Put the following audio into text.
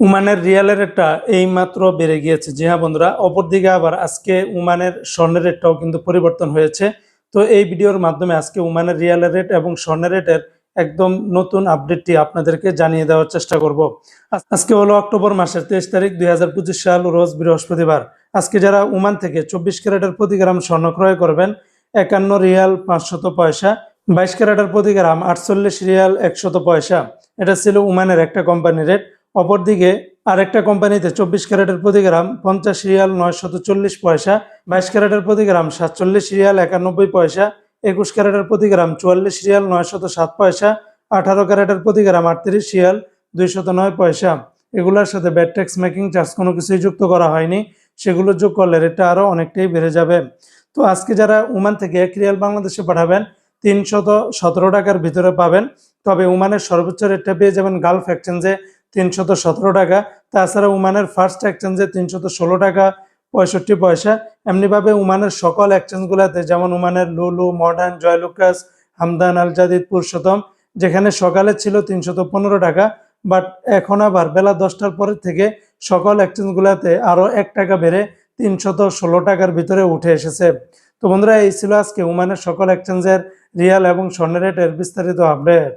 উমানের রিয়ালের রেটটা এইমাত্র বেড়ে গিয়েছে। জি হ্যাঁ বন্ধুরা, অপরদিকে আবার আজকে উমানের স্বর্ণের রেটটাও কিন্তু পরিবর্তন হয়েছে। তো এই ভিডিওর মাধ্যমে আজকে উমানের রিয়ালের রেট এবং স্বর্ণের রেটের একদম নতুন আপডেটটি আপনাদেরকে জানিয়ে দেওয়ার চেষ্টা করব। আজকে হলো অক্টোবর মাসের তেইশ তারিখ দুই হাজার পঁচিশ সাল, রোজ বৃহস্পতিবার। আজকে যারা উমান থেকে চব্বিশ ক্যারেটের প্রতি গ্রাম স্বর্ণ ক্রয় করবেন, একান্ন রিয়াল পাঁচশত পয়সা, বাইশ ক্যারেটের প্রতি গ্রাম আটচল্লিশ রিয়াল একশত পয়সা। এটা ছিল উমানের একটা কোম্পানি রেট। অপরদিকে আরেকটা কোম্পানিতে চব্বিশ ক্যারেটের প্রতি গ্রাম পঞ্চাশ রিয়াল নয়শত চল্লিশ পয়সা, বাইশ ক্যারেটের প্রতি গ্রাম সাতচল্লিশ রিয়াল একানব্বই পয়সা, একুশ ক্যারেটের প্রতি গ্রাম চুয়াল্লিশ রিয়াল নয়শত সাত পয়সা, আঠারো ক্যারেটের প্রতি গ্রাম আটত্রিশ রিয়াল দুইশত নয় পয়সা। এগুলোর সাথে ব্যাট ট্যাক্স মেকিং চার্জ কোনো কিছুই যুক্ত করা হয়নি। সেগুলো যোগ করলে রেটটা আরও অনেকটাই বেড়ে যাবে। তো আজকে যারা উমান থেকে এক রিয়াল বাংলাদেশে পাঠাবেন, তিনশত সতেরো টাকার ভিতরে পাবেন। তবে উমানের সর্বোচ্চ রেটটা পেয়ে যাবেন গালফ এক্সচেঞ্জে তিনশত সতেরো টাকা। তাছাড়া উমানের ফার্স্ট এক্সচেঞ্জে তিনশত ষোলো টাকা, পঁয়ষট্টি পয়সা। এমনিভাবে উমানের সকল এক্সচেঞ্জগুলোতে যেমন উমানের Lulu modern Joyalukkas, Hamdan Al Jadid Purushottam, যেখানে সকালে ছিল তিনশত পনেরো টাকা বাট এখন আবার বেলা দশটার পরের থেকে সকল এক্সচেঞ্জগুলোতে আরও এক টাকা বেড়ে তিনশত ষোলো টাকার ভিতরে উঠে এসেছে। তো বন্ধুরা, এই ছিল আজকে উমানের সকল এক্সচেঞ্জের রিয়াল এবং স্বর্ণের রেটের বিস্তারিত আপডেট